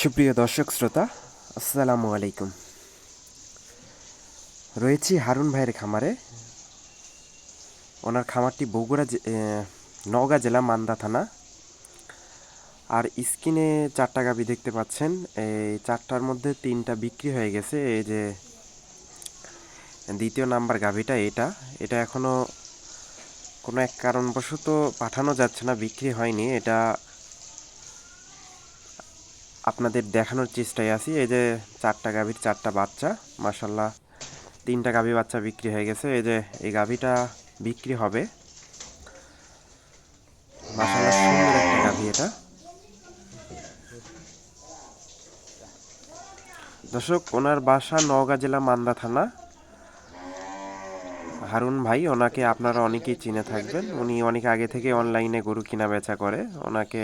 সুপ্রিয় দর্শক শ্রোতা, আসসালামু আলাইকুম। রয়েছি হারুন ভাইয়ের খামারে। ওনার খামারটি বগুড়া নওগাঁ জেলা মান্দা থানা। আর স্ক্রিনে চারটা গাবি দেখতে পাচ্ছেন। এই চারটার মধ্যে তিনটা বিক্রি হয়ে গেছে। এই যে দ্বিতীয় নাম্বার গাভিটা এটা। এটা এখনও কোনো এক কারণবশত পাঠানো যাচ্ছে না, বিক্রি হয়নি। এটা আপনাদের দেখানোর চেষ্টায় আছি। এই যে চারটা গাভীর চারটা বাচ্চা মাসাল্লাহ তিনটা গাভী বাচ্চা বিক্রি হয়ে গেছে। এই যে এই গাভীটা বিক্রি হবে। মাসাল্লাহ সুন্দর একটা গাভী এটা। দর্শক, ওনার বাসা নওগাঁ জেলা মান্দা থানা। হারুন ভাই, ওনাকে আপনারা অনেকেই চিনে থাকবেন। উনি অনেক আগে থেকে অনলাইনে গরু কিনা বেচা করে। ওনাকে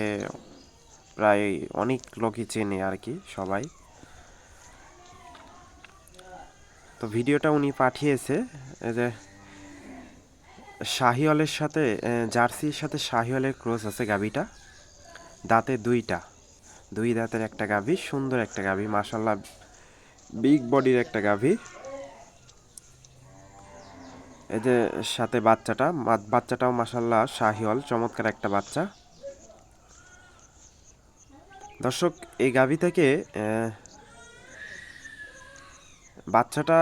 প্রায় অনেক লোকই চেনে আর কি, সবাই। তো ভিডিওটা উনি পাঠিয়েছে যে শাহিওয়ালের সাথে জার্সির সাথে শাহিওয়ালের ক্রস আছে গাবিটা দাঁতে দুইটা, দুই দাঁতের একটা গাভী, সুন্দর একটা গাভী মাসাল্লাহ বিগ বডির একটা গাভী। যে সাথে বাচ্চাটা বাচ্চাটাও মাসাল্লাহ শাহিওয়াল, চমৎকার একটা বাচ্চা। দর্শক, এই গাভী থেকে বাচ্চাটা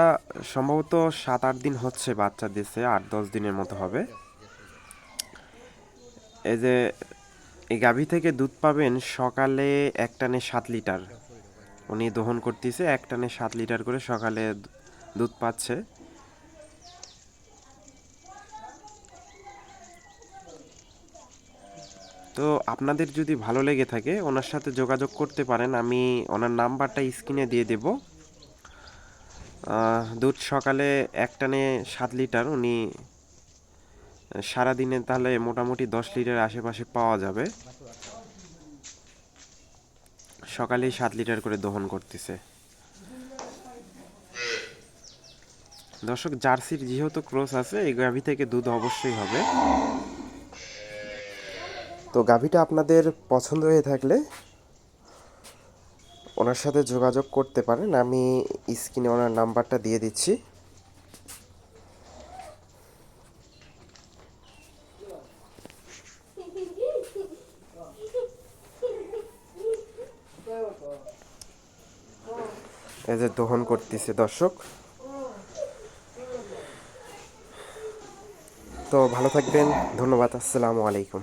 সম্ভবত সাত আট দিন হচ্ছে বাচ্চা দিচ্ছে আট দশ দিনের মতো হবে। এই যে, এই গাভী থেকে দুধ পাবেন সকালে এক টানে সাত লিটার। উনি দহন করতেছে এক টানে সাত লিটার করে সকালে দুধ পাচ্ছে। তো আপনাদের যদি ভালো লেগে থাকে, ওনার সাথে যোগাযোগ করতে পারেন। আমি ওনার নাম্বারটা স্ক্রিনে দিয়ে দেব। দুধ সকালে এক টানে সাত লিটার, উনি সারাদিনে তাহলে মোটামুটি দশ লিটার আশেপাশে পাওয়া যাবে। সকালেই সাত লিটার করে দহন করতেছে। দর্শক, জার্সির যেহেতু ক্রস আছে, এই গাভি থেকে দুধ অবশ্যই হবে। তো গাভিটা আপনাদের পছন্দ হয়ে থাকলে ওনার সাথে যোগাযোগ করতে পারেন। আমি স্ক্রিনে ওনার নাম্বারটা দিয়ে দিচ্ছি। এই যে দহন করতেছে দর্শক। তো ভালো থাকবেন, ধন্যবাদ, আসসালামু আলাইকুম।